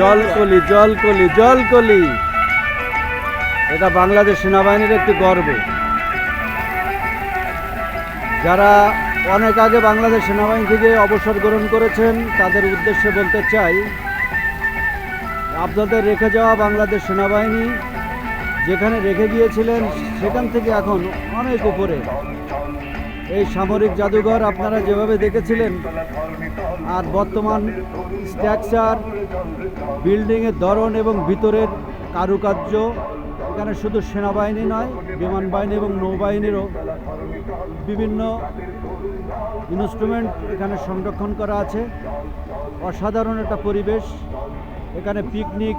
জলকলি জলকলি জলকলি। এটা বাংলাদেশ সেনাবাহিনীর একটি গর্ব। যারা অনেক আগে বাংলাদেশ সেনাবাহিনী থেকে অবসর গ্রহণ করেছেন, তাদের উদ্দেশ্যে বলতে চাই, আপনাদের রেখে যাওয়া বাংলাদেশ সেনাবাহিনী যেখানে রেখে গিয়েছিলেন, সেখান থেকে এখন অনেক উপরে। এই সামরিক জাদুঘর আপনারা যেভাবে দেখেছিলেন, আর বর্তমান স্ট্রাকচার, বিল্ডিংয়ের ধরন এবং ভিতরের কারুকার্য, এখানে শুধু সেনাবাহিনী নয় বিমান বাহিনী এবং নৌবাহিনীরও বিভিন্ন ইনস্ট্রুমেন্ট এখানে সংরক্ষণ করা আছে। অসাধারণ একটা পরিবেশ। এখানে পিকনিক,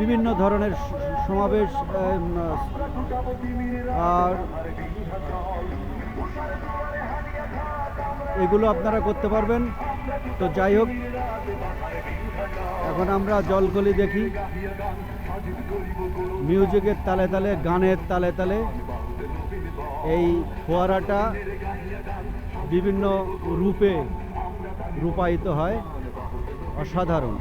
বিভিন্ন ধরনের সমাবেশ আর এগুলো আপনারা করতে পারবেন। তো যাই হোক, এখন আমরা জলকলি দেখি। মিউজিকের তালে তালে, গানের তালে তালে এই ফোয়ারাটা বিভিন্ন রূপে রূপায়িত হয়। অসাধারণ।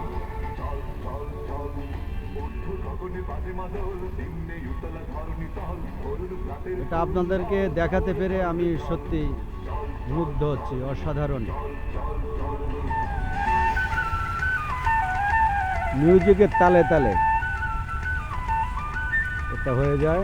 এটা আপনাদেরকে দেখাতে পেরে আমি সত্যি মুগ্ধ হচ্ছি, অসাধারণ। মিউজিকের তালে তালে। এটা হয়ে যায়।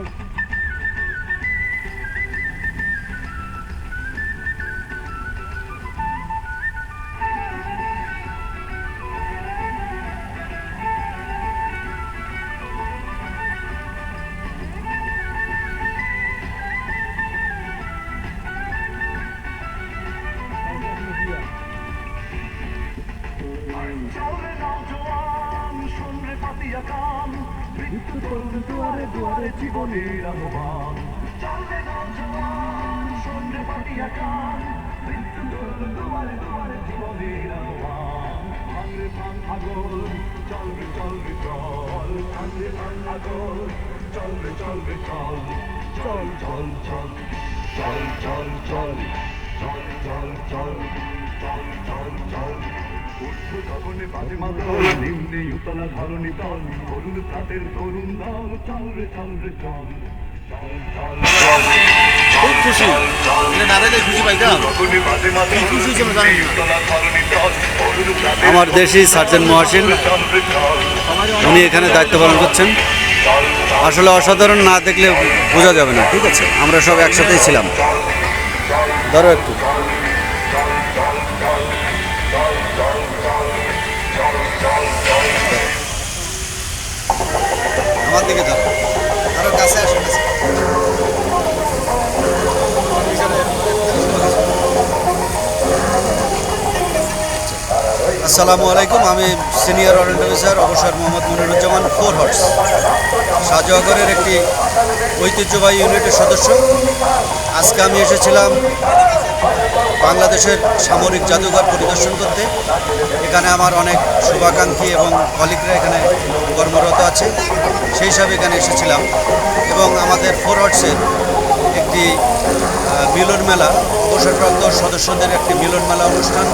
মৃত্যু তরুণ দুয়ারে দুয়ারে জীবনের আহ্বান চলে নওজোয়ান শুনরে পাতিয়া কান মৃত্যু তরুণ দুয়ারে দুয়ারে জীবনের আহ্বান ভাঙরে ভাঙ আগল চলবে চলবে চল ভাঙরে ভাঙ আগল চলবে চলবে চল চল চল চল চল চল চল চল চল চল চল হয়েছে আমরা দেশি সার্জেন্ট মহাসিন, উনি এখানে দায়িত্ব পালন করছেন। আসলে অসাধারণ না দেখলে বোঝা যাবে না। ঠিক আছে, আমরা সব একসাথেই ছিলাম। ধরো একটু। দিকে কাছে আসো, কাছে আসসালামু আলাইকুম, আমি সিনিয়র ওয়ারেন্ট অফিসার অবসর মোহাম্মদ মনিরুজ্জামান, ফোর হর্স। শাহজাহাগরের একটি ঐতিহ্যবাহী ইউনিটের সদস্য। আজকে আমি এসেছিলাম বাংলাদেশের সামরিক জাদুঘর পরিদর্শন করতে। এখানে আমার অনেক শুভাকাঙ্ক্ষী এবং কলিগরা এখানে আছে সেই হিসাবে এখানে এসেছিলাম। এবং আমাদের ফরওয়ার্ডসের একটি আহ, মিলন মেলা অবসরপ্রাপ্ত সদস্যদের একটি মিলন মেলা অনুষ্ঠান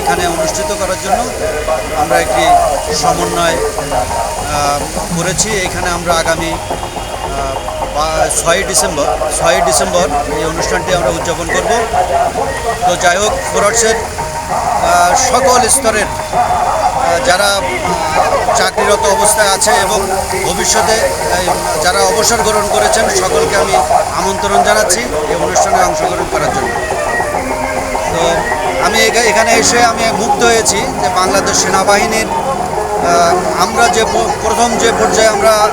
এখানে অনুষ্ঠিত করার জন্য আমরা একটি সমন্বয় করেছি। এখানে আমরা আগামী ছয়ই ডিসেম্বর ছয়ই ডিসেম্বর এই অনুষ্ঠানটি আমরা উদযাপন করব। তো যাই হোক ফোরটসের সকল স্তরের যারা চাকরিরত অবস্থায় আছে এবং ভবিষ্যতে যারা অবসর গ্রহণ করেছেন, সকলকে আমি আমন্ত্রণ জানাচ্ছি এই অনুষ্ঠানে অংশগ্রহণ করার জন্য। তো, আমি এখা- এখানে এসে আমি মুগ্ধ হয়েছি যে বাংলাদেশ সেনাবাহিনীর আমরা যে প্রথম যে পর্যায়ে আমরা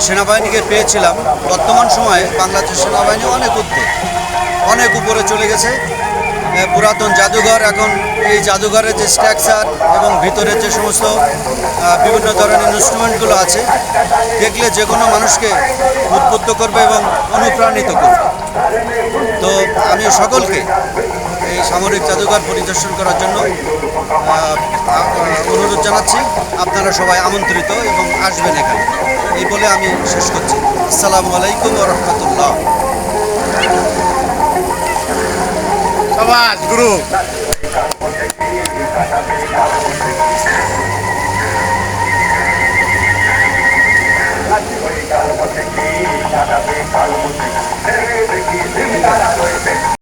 সেনাবাহিনীকে পেয়েছিলাম, বর্তমান সময়ে বাংলাদেশ সেনাবাহিনী অনেক ঊর্ধ্বে অনেক উপরে চলে গেছে। পুরাতন জাদুঘর, এখন এই জাদুঘরের যে স্ট্রাকচার এবং ভিতরে যে সমস্ত বিভিন্ন ধরনের ইনস্ট্রুমেন্টগুলো আছে, দেখলে যে কোনো মানুষকে উদ্বুদ্ধ করবে এবং অনুপ্রাণিত করবে। তো আমি সকলকে এই সামরিক জাদুঘর পরিদর্শন করার জন্য অনুরোধ জানাচ্ছি, আপনারা সবাই আমন্ত্রিত এবং আসবেন এখানে। এই বলে আমি শেষ করছি। আসসালামু আলাইকুম রহমতুল্লাহ। সবাস গুরু।